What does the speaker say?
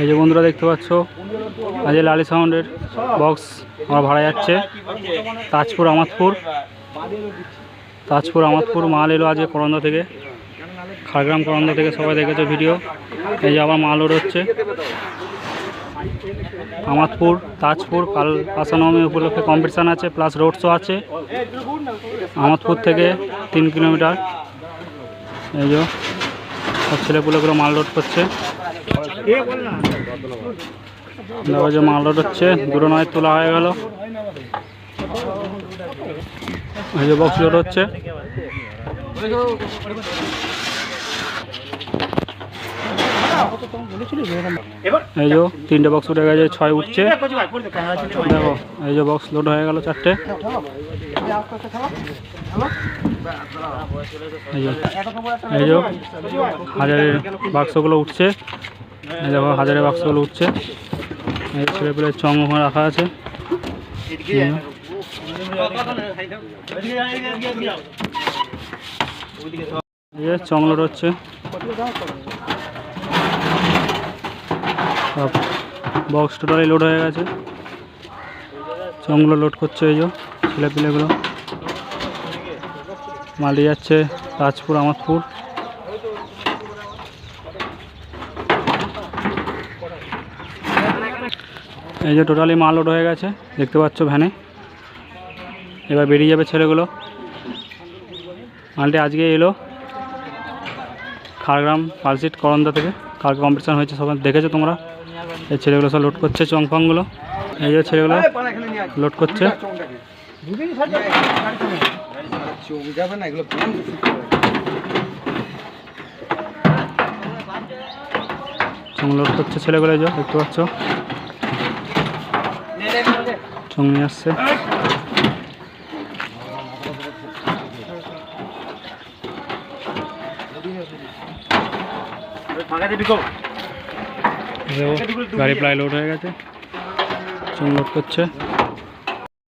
এই যে বন্ধুরা দেখতে পাচ্ছ আজ লালি সাউন্ডের বক্স আমার ভাড়া যাচ্ছে। তাজপুর, আমাদপুর। তাজপুর, আমাদপুর, মাল এলো আজকে করন্দ থেকে। খাড়গ্রাম করন্দ থেকে সবাই দেখেছ ভিডিও এই যে আবার মাল লোড হচ্ছে। আমাদপুর, তাজপুর, কাল আসানবমী উপলক্ষে কম্পিটিশান আছে প্লাস রোড শো আছে। আমাদপুর থেকে তিন কিলোমিটার এই যে সব ছেলেপুলেগুলো মাল লোড করছে। দেখো মাল লোড হচ্ছে দুটো নয় তোলা হয়ে গেল। এই বক্স লোড হচ্ছে। এই যে তিনটে বক্স উঠে গেছে ছয় উঠছে দেখো এই যে বক্স লোড হয়ে গেল চারটে এই যে হাজারের বাক্সগুলো উঠছে এই দেখো হাজারের বাক্সগুলো উঠছে এই ছেলে পেলে চং ওখানে রাখা আছে চং লোড হচ্ছে সব বক্স টোটালি লোড হয়ে গেছে। চংগুলো লোড করছে এই যে ছেলে পিলেগুলো মালি যাচ্ছে তাজপুর আমাদপুর। এই যে টোটালি মাল লোড হয়ে গেছে, দেখতে পাচ্ছ ভ্যানে। এবার বেরিয়ে যাবে ছেলেগুলো। মালটি আজকে এলো খাড়গ্রাম পালসিট করন্দা থেকে। কালকে কম্পিটিশান হয়েছে, সবাই দেখেছ তোমরা? এই ছেলেগুলো সব লোড করছে চংফংগুলো। এই যে ছেলেগুলো লোড করছে। চং লোড করছে ছেলেগুলো যে, দেখতে পাচ্ছ? চং নিয়ে আসছে। গাড়ি প্রায় লোড হয়ে গেছে। চুন লোড করছে।